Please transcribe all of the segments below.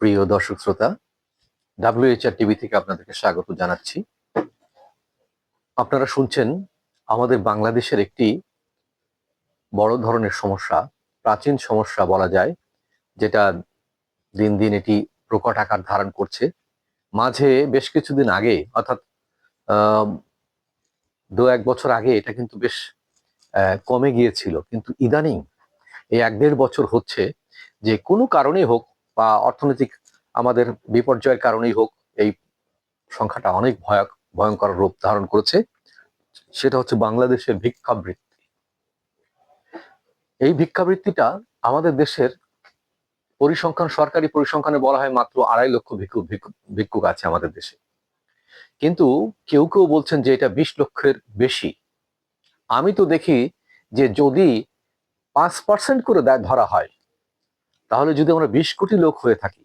প্রিয় দর্শক শ্রোতা ডাব্লিউএইচআর টিভি থেকে আপনাদেরকে স্বাগত জানাচ্ছি। আপনারা শুনছেন আমাদের বাংলাদেশের একটি বড় ধরনের সমস্যা, প্রাচীন সমস্যা বলা যায়, যেটা দিন দিন এটি প্রকট আকার ধারণ করছে। মাঝে বেশ কিছুদিন আগে, অর্থাৎ দু এক বছর আগে এটা কিন্তু বেশ কমে গিয়েছিল। কিন্তু ইদানিং, এই এক দেড় বছর হচ্ছে যে কোনো কারণেই হোক বা অর্থনৈতিক আমাদের বিপর্যয়ের কারণেই হোক, এই সংখ্যাটা অনেক ভয় ভয়ঙ্কর রূপ ধারণ করেছে। সেটা হচ্ছে বাংলাদেশের ভিক্ষাবৃত্তি। এই ভিক্ষাবৃত্তিটা আমাদের দেশের পরিসংখ্যান, সরকারি পরিসংখ্যানে বলা হয় মাত্র আড়াই লক্ষ ভিক্ষুক- ভিক্ষুক আছে আমাদের দেশে। কিন্তু কেউ কেউ বলছেন যে এটা বিশ লক্ষের বেশি। আমি তো দেখি যে যদি পাঁচ পার্সেন্ট করে দেয় ধরা হয় তাহলে যদি আমরা বিশ কোটি লোক হয়ে থাকি,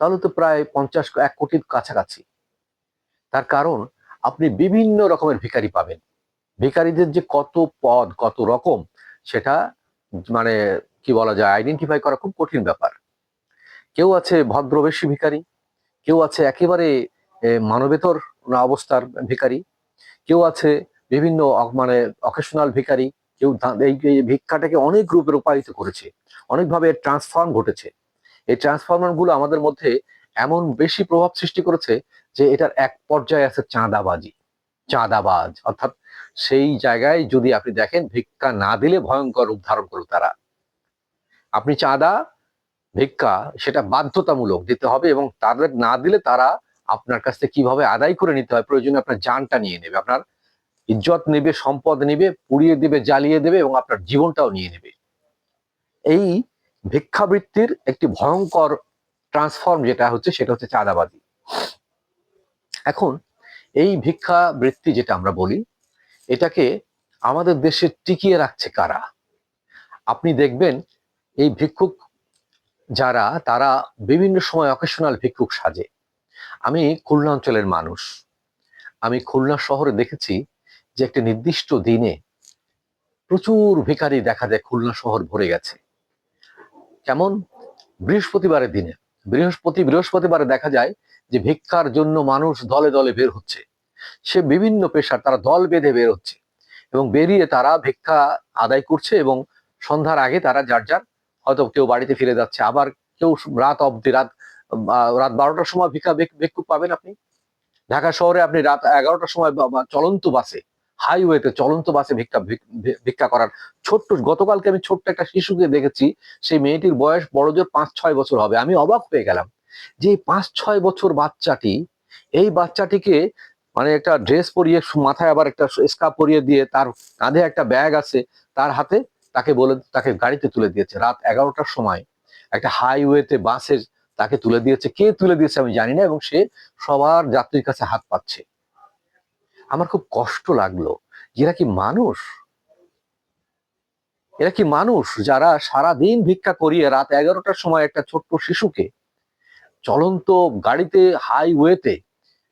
তাহলে তো প্রায় পঞ্চাশ, এক কোটির কাছাকাছি। তার কারণ, আপনি বিভিন্ন রকমের ভিখারি পাবেন। ভিখারিদের যে কত পদ, কত রকম, সেটা মানে কি বলা যায় আইডেন্টিফাই করা খুব কঠিন ব্যাপার। কেউ আছে ভদ্রবেশী ভিখারি, কেউ আছে একেবারে মানবেতর অবস্থার ভিখারি, কেউ আছে বিভিন্ন মানে অকেশনাল ভিখারি, কেউ এই ভিক্ষাটাকে অনেক রূপে রূপায়িত করেছে। অনেকভাবে ট্রান্সফর্ম ঘটেছে। এই ট্রান্সফরমারগুলো আমাদের মধ্যে এমন বেশি প্রভাব সৃষ্টি করেছে যে এটার এক পর্যায়ে আছে চাঁদাবাজি, চাঁদাবাজ। অর্থাৎ সেই জায়গায় যদি আপনি দেখেন, ভিক্ষা না দিলে ভয়ঙ্কর রূপ ধারণ করুক তারা। আপনি চাঁদা, ভিক্ষা, সেটা বাধ্যতামূলক দিতে হবে এবং তাদের না দিলে তারা আপনার কাছ থেকে কীভাবে আদায় করে নিতে হয়, প্রয়োজনে আপনার জানটা নিয়ে নেবে, আপনার ইজ্জত নেবে, সম্পদ নেবে, পুড়িয়ে দেবে, জ্বালিয়ে দেবে এবং আপনার জীবনটাও নিয়ে নেবে। এই ভিক্ষাবৃত্তির একটি ভয়ঙ্কর ট্রান্সফর্ম যেটা হচ্ছে সেটা হচ্ছে চাঁদাবাদী এখন এই ভিক্ষাবৃত্তি যেটা আমরা বলি, এটাকে আমাদের দেশে টিকিয়ে রাখছে কারা? আপনি দেখবেন এই ভিক্ষুক যারা, তারা বিভিন্ন সময় অকেশনাল ভিক্ষুক সাজে। আমি খুলনা অঞ্চলের মানুষ। আমি খুলনা শহরে দেখেছি যে একটা নির্দিষ্ট দিনে প্রচুর ভিখারি দেখা যায় খুলনা শহর ভরে গেছে। কেমন? বৃহস্পতিবারের দিনে, বৃহস্পতি, বৃহস্পতিবারে দেখা যায় যে ভিক্ষার জন্য মানুষ দলে দলে বের হচ্ছে। সে বিভিন্ন পেশার, তারা দল বেঁধে বের হচ্ছে এবং বেরিয়ে তারা ভিক্ষা আদায় করছে এবং সন্ধ্যার আগে তারা যার যার হয়তো কেউ বাড়িতে ফিরে যাচ্ছে। আবার কেউ রাত অবধি, রাত রাত বারোটার সময় ভিক্ষা ভিক- ভিক্ষুক পাবেন আপনি। ঢাকা শহরে আপনি রাত এগারোটার সময় চলন্ত বাসে হাইওয়েতে চলন্ত বাসে ভিক্ষা ভিক্ষা করার ছোট্ট, গতকালকে আমি ছোট্ট একটা শিশুকে দেখেছি, সেই মেয়েটির বয়স বড়জোর পাঁচ ছয় বছর হবে। আমি অবাক হয়ে গেলাম যে পাঁচ ছয় বছর বাচ্চাটি, এই বাচ্চাটিকে মানে একটা ড্রেস পরিয়ে, মাথায় আবার একটা স্কার্ফ পরিয়ে দিয়ে তার কাঁধে একটা ব্যাগ আছে, তার হাতে তাকে বলে, তাকে গাড়িতে তুলে দিয়েছে। রাত এগারোটার সময় একটা হাইওয়েতে বাসে তাকে তুলে দিয়েছে। কে তুলে দিয়েছে আমি জানি না এবং সে সবার যাত্রীর কাছে হাত পাচ্ছে। আমার খুব কষ্ট লাগল। এরা কি মানুষ? এরা কি মানুষ যারা সারা দিন ভিক্ষা করিয়ে রাত এগারোটার সময় একটা ছোট্ট শিশুকে চলন্ত গাড়িতে হাইওয়েতে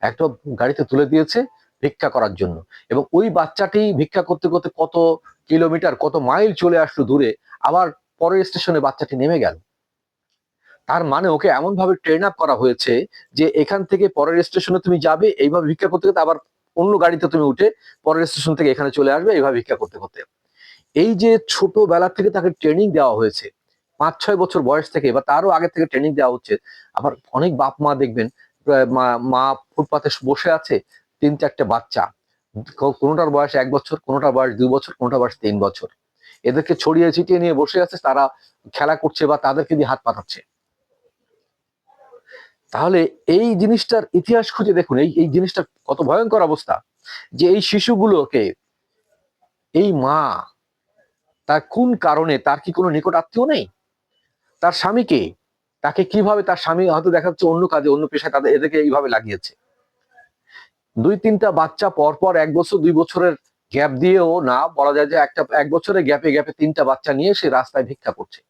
একটা গাড়িতে তুলে দিয়েছে ভিক্ষা করার জন্য? এবং ওই বাচ্চাটি ভিক্ষা করতে করতে কত কিলোমিটার, কত মাইল চলে আসলো দূরে, আবার পরের স্টেশনে বাচ্চাটি নেমে গেল। তার মানে ওকে এমন ভাবে ট্রেন আপ করা হয়েছে যে এখান থেকে পরের স্টেশনে তুমি যাবে, এইভাবে ভিক্ষা করতে করতে আবার অন্য গাড়িতে তুমি উঠে পরের স্টেশন থেকে এখানে চলে আসবে, এইভাবে ভিক্ষা করতে করতে। এই যে ছোটবেলা থেকে তাকে ট্রেনিং দেওয়া হয়েছে পাঁচ ছয় বছর বয়স থেকে, বা তারও আগে থেকে ট্রেনিং দেওয়া হচ্ছে, আবার অনেক বাপ মা দেখবেন মা ফুটপাতে বসে আছে তিন চারটে বাচ্চা কোনোটার বয়স এক বছর, কোনোটার বয়স দুই বছর, কোনোটার বয়স তিন বছর। এদেরকে ছড়িয়ে ছিটিয়ে নিয়ে বসে আছে, তারা খেলা করছে বা তাদেরকে দিয়ে হাত পাতাচ্ছে। তাহলে এই জিনিসটার ইতিহাস খুঁজে দেখুন, এই এই জিনিসটার কত ভয়ঙ্কর অবস্থা যে এই শিশুগুলোকে এই মা তার কোন কারণে তার কি কোনো নিকট আত্মীয় নেই? তার স্বামীকে তাকে কীভাবে তার স্বামী হয়তো দেখা যাচ্ছে অন্য কাজে, অন্য পেশায় তাদের, এদেরকে এইভাবে লাগিয়েছে? দুই তিনটা বাচ্চা পর পর এক বছর, দুই বছরের গ্যাপ দিয়েও না বলা যায় যে একটা, এক বছরের গ্যাপে গ্যাপে তিনটা বাচ্চা নিয়ে সে রাস্তায় ভিক্ষা করছে।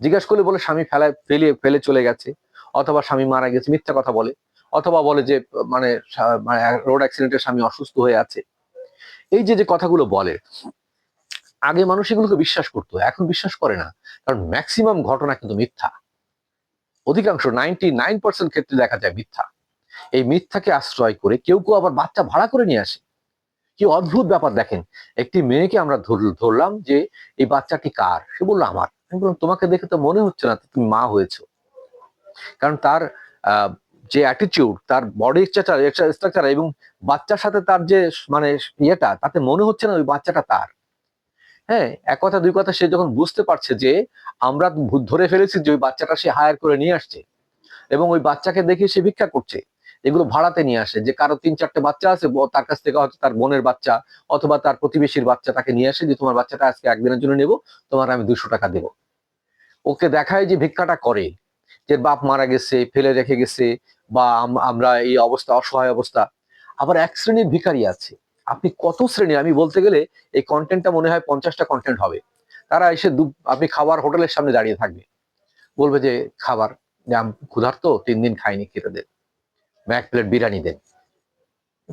জিজ্ঞাসা করলে বলে স্বামী ফেলায় ফেলে ফেলে চলে গেছে। অথবা স্বামী মারা গেছে, মিথ্যা কথা বলে, অথবা বলে যে মানে রোড অ্যাক্সিডেন্টের স্বামী অসুস্থ হয়ে আছে। এই যে যে কথাগুলো বলে, আগে মানুষ এগুলোকে বিশ্বাস করতো, এখন বিশ্বাস করে না। কারণ ম্যাক্সিমাম ঘটনা কিন্তু মিথ্যা। অধিকাংশ নাইনটি নাইন পার্সেন্ট ক্ষেত্রে দেখা যায় মিথ্যা। এই মিথ্যাকে আশ্রয় করে কেউ কেউ আবার বাচ্চা ভাড়া করে নিয়ে আসে। কি অদ্ভুত ব্যাপার, দেখেন, একটি মেয়েকে আমরা ধরলাম যে, এই বাচ্চাটি কার? সে বলল, আমার। আমি বললাম, তোমাকে দেখে তো মনে হচ্ছে না তুমি মা হয়েছো। কারণ তার যে অ্যাটিটিউড তার বডি স্ট্রাকচার এবং বাচ্চার সাথে তার যে মানে ইয়েটা, তাতে মনে হচ্ছে না ওই বাচ্চাটা তার। হ্যাঁ এক কথা, দুই কথা, সে যখন বুঝতে পারছে যে আমরা ধরে ফেলেছি যে ওই বাচ্চাটা সে হায়ার করে নিয়ে আসছে এবং ওই বাচ্চাকে দেখে সে ভিক্ষা করছে, এগুলো ভাড়াতে নিয়ে আসে যে কারও তিন চারটে বাচ্চা আছে তার কাছ থেকে হয়তো তার বোনের বাচ্চা অথবা তার প্রতিবেশীর বাচ্চা তাকে নিয়ে আসে যে তোমার বাচ্চাটা আজকে একদিনের জন্য নেব, তোমার আমি দুশো টাকা দেবো। ওকে দেখায় যে ভিক্ষাটা করে। যে বাপ মারা গেছে, ফেলে রেখে গেছে বা আম- আমরা এই অবস্থা, অসহায় অবস্থা। আবার এক শ্রেণির ভিখারি আছে। আপনি কত শ্রেণির? আমি বলতে গেলে এই কন্টেন্টটা মনে হয় পঞ্চাশটা কন্টেন্ট হবে। তারা এসে আপনি খাবার হোটেলের সামনে দাঁড়িয়ে থাকবে। বলবে যে, খাবার ক্ষুধার্ত, তিন দিন খাইনি খেতে দেন এক প্লেট বিরিয়ানি দেন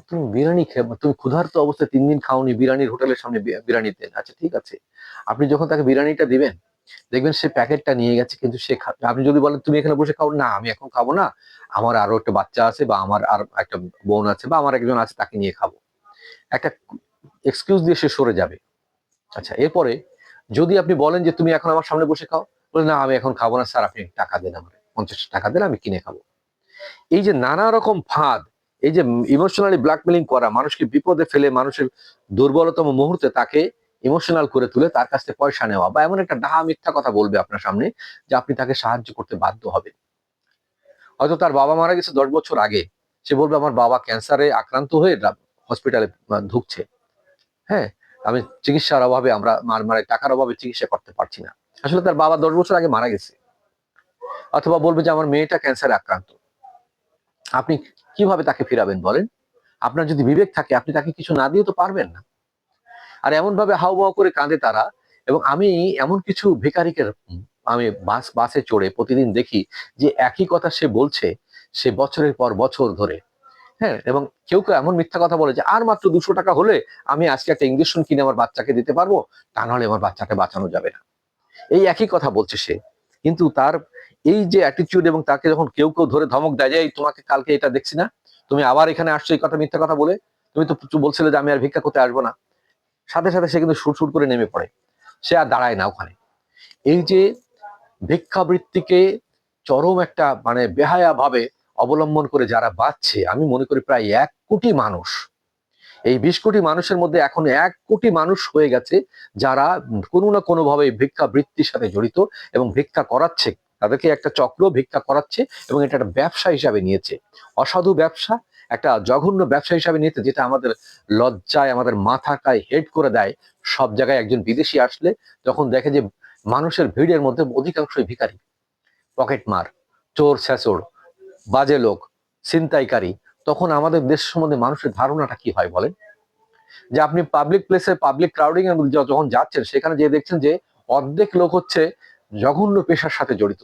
তুমি বিরিয়ানি তুমি ক্ষুধার্ত অবস্থায় তিন দিন খাওনি, বিরিয়ানির হোটেলের সামনে বিরিয়ানি দেন আচ্ছা ঠিক আছে। আপনি যখন তাকে বিরিয়ানিটা দিবেন দেখবেন সে প্যাকেটটা নিয়ে গেছে, কিন্তু সে আপনি যদি বলেন, তুমি এখানে বসে খাও? না, আমি এখন খাব না। আমার আরও একটা বাচ্চা আছে বা আমার আর একটা বোন আছে বা আমার একজন আছে, তাকে নিয়ে খাব। একটা এক্সকিউজ দিয়ে সে সরে যাবে। আচ্ছা এরপরে যদি আপনি বলেন যে, তুমি এখন আমার সামনে বসে খাও? বলে, না, আমি এখন খাব না, স্যার, আপনি টাকা দেন আমার পঞ্চাশ টাকা দেন, আমি কিনে খাব। এই যে নানা রকম ফাঁদ, এই যে ইমোশনালি ব্ল্যাকমেলিং করা, মানুষকে বিপদে ফেলে মানুষের দুর্বলতম মুহূর্তে তাকে ইমোশনাল করে তুলে তার কাছ থেকে পয়সা নেওয়া বা এমন একটা ডাহা মিথ্যা কথা বলবে আপনার সামনে যে আপনি তাকে সাহায্য করতে বাধ্য হবেন। হয়তো তার বাবা মারা গেছে দশ বছর আগে। সে বলবে, আমার বাবা ক্যান্সারে আক্রান্ত হয়ে হসপিটালে ঢুকছে। হ্যাঁ আমি চিকিৎসার অভাবে আমরা মার মারে টাকার অভাবে চিকিৎসা করতে পারছি না। আসলে তার বাবা দশ বছর আগে মারা গেছে। অথবা বলবে যে, আমার মেয়েটা ক্যান্সারে আক্রান্ত। আপনি কীভাবে তাকে ফিরাবেন বলেন? আপনার যদি বিবেক থাকে, আপনি তাকে কিছু না দিয়ে তো পারবেন না। আর এমন ভাবে হাউ মাউ করে কাঁদে তারা এবং আমি এমন কিছু ভিকারিকে আমি বাস, বাসে চড়ে প্রতিদিন দেখি যে একই কথা সে বলছে, সে বছরের পর বছর ধরে। হ্যাঁ এবং কেউ কেউ এমন মিথ্যা কথা বলে যে, আর মাত্র দুশো টাকা হলে আমি আজকে একটা ইঞ্জেকশন কিনে আমার বাচ্চাকে দিতে পারব? তা নাহলে আমার বাচ্চাকে বাঁচানো যাবে না। এই একই কথা বলছে সে। কিন্তু তার এই যে অ্যাটিটিউড এবং তাকে যখন কেউ কেউ ধরে ধমক দেয় যে, "এই তোমাকে কালকে এটা দেখছি না, তুমি আবার এখানে আসছো এই কথা মিথ্যা কথা বলে? তুমি তো বলছিলে যে, আমি আর ভিক্ষা করতে আসব না। সাথে সাথে সে কিন্তু সুর সুর করে নেমে পড়ে। সে আর দাঁড়ায় না ওখানে। এই যে ভিক্ষাবৃত্তিকে চরম একটা মানে বেহায়া ভাবে অবলম্বন করে যারা বাঁচছে, আমি মনে করি প্রায় এক কোটি মানুষ। এই বিশ কোটি মানুষের মধ্যে এখন এক কোটি মানুষ হয়ে গেছে যারা কোনো না কোনো ভাবে ভিক্ষা বৃত্তির সাথে জড়িত এবং ভিক্ষা করাচ্ছে। তাদেরকে একটা চক্র ভিক্ষা করাচ্ছে এবং এটা একটা ব্যবসা হিসাবে নিয়েছে। অসাধু ব্যবসা একটা জঘন্য ব্যবসা হিসাবে নিতে, যেটা আমাদের লজ্জায়, আমাদের মাথাটায় হেড করে দেয়। সব জায়গায় একজন বিদেশি আসলে যখন দেখে যে মানুষের ভিড়ের মধ্যে অধিকাংশই ভিখারি। পকেট মার, চোর ছেচোর, বাজে লোক, ছিনতাইকারী। তখন আমাদের দেশ সম্বন্ধে মানুষের ধারণাটা কি হয় বলেন? যে আপনি পাবলিক প্লেসে পাবলিক ক্রাউডিং এর যখন যাচ্ছেন, সেখানে যে দেখছেন যে অর্ধেক লোক হচ্ছে জঘন্য পেশার সাথে জড়িত।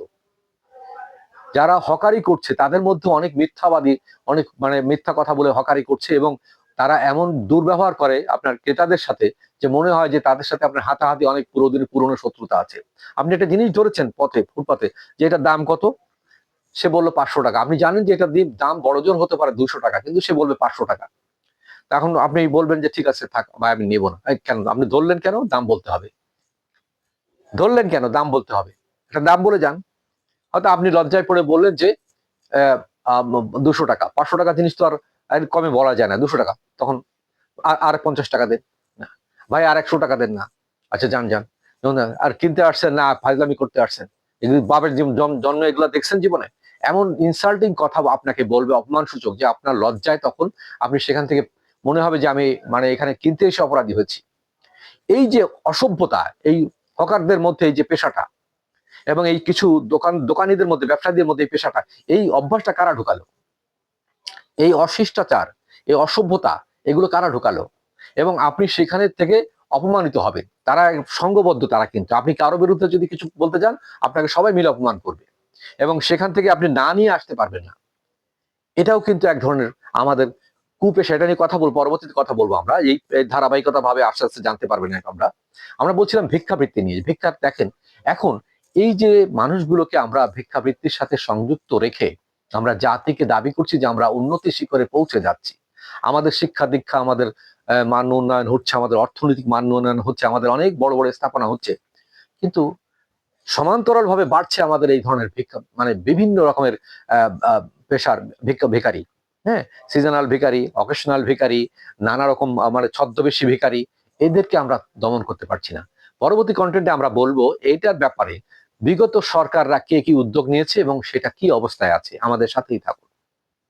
যারা হকারি করছে, তাদের মধ্যে অনেক মিথ্যাবাদী, অনেক মানে মিথ্যা কথা বলে হকারি করছে এবং তারা এমন দুর্ব্যবহার করে আপনার ক্রেতাদের সাথে যে মনে হয় যে তাদের সাথে আপনার হাতাহাতি অনেক পুরোদিনের পুরনো শত্রুতা আছে। আপনি একটা জিনিস ধরেছেন পথে, ফুটপাতে, যে এটার দাম কত? সে বলল পাঁচশো টাকা। আপনি জানেন যে এটার দাম বড়জোর হতে পারে দুশো টাকা, কিন্তু সে বলবে পাঁচশো টাকা। তখন আপনি বলবেন যে ঠিক আছে, থাক, ভাই, আমি নেব না। কেন, আপনি ধরলেন কেন? দাম বলতে হবে। ধরলেন কেন? দাম বলতে হবে। এটা দাম বলে যান। হয়তো আপনি লজ্জায় পড়ে বললেন যে দুশো টাকা। পাঁচশো টাকা জিনিস তো আর কমে বলা যায় না। দুশো টাকা। তখন আর- পঞ্চাশ টাকা দেন। না। ভাই, আর একশো টাকা দেন না। আচ্ছা যান যান। আর কিনতে আসছেন না, ফাজলামি করতে আসছেন। বাপের জন্ম এগুলা দেখছেন জীবনে? এমন ইনসাল্টিং কথা আপনাকে বলবে অপমান সূচক যে আপনার লজ্জায় তখন আপনি সেখান থেকে মনে হবে যে আমি মানে এখানে কিনতে এসে অপরাধী হয়েছি। এই যে অসভ্যতা, এই হকারদের মধ্যে এই যে পেশাটা এবং এই কিছু দোকান, দোকানিদের মধ্যে, ব্যবসায়ীদের মধ্যে এই পেশাটা, এই অভ্যাসটা কারা ঢুকালো? এই অশিষ্টাচার, এই অসভ্যতা, এগুলো কারা ঢুকালো? এবং আপনি সেখানে থেকে অপমানিত হবেন। তারা সঙ্গবদ্ধ, তারা কিন্তু। আপনি কারও বিরুদ্ধে যদি কিছু বলতে যান, আপনাকে সবাই মিলে অপমান করবে। এবং সেখান থেকে আপনি না নিয়ে আসতে পারবেন না। এটাও কিন্তু এক ধরনের আমাদের কুপেশা। এটা নিয়ে কথা বলব পরবর্তীতে কথা বলব আমরা। এই ধারাবাহিকতা ভাবে আস্তে আস্তে জানতে পারবেন আমরা। আমরা বলছিলাম ভিক্ষাবৃত্তি নিয়ে। ভিক্ষা দেখেন, এখন এই যে মানুষগুলোকে আমরা ভিক্ষাবৃত্তির সাথে সংযুক্ত রেখে আমরা জাতিকে দাবি করছি যে আমরা উন্নতি শিখরে পৌঁছে যাচ্ছি। আমাদের শিক্ষা দীক্ষা, আমাদের মান উন্নয়ন হচ্ছে, আমাদের অর্থনৈতিক মান উন্নয়ন হচ্ছে, আমাদের অনেক বড় বড় স্থাপনা হচ্ছে। কিন্তু সমান্তরাল ভাবে বাড়ছে আমাদের এই ধরনের ভিক্ষা মানে বিভিন্ন রকমের পেশার ভিক্ষা ভিকারি হ্যাঁ সিজনাল ভিকারি অকেশনাল ভিকারি নানা রকম মানে ছদ্মবেশী ভিকারি এদেরকে আমরা দমন করতে পারছি না। পরবর্তী কন্টেন্টে আমরা বলব, এইটার ব্যাপারে বিগত সরকাররা কে কি উদ্যোগ নিয়েছে এবং সেটা কি অবস্থায় আছে? আমাদের সাথেই থাকুন।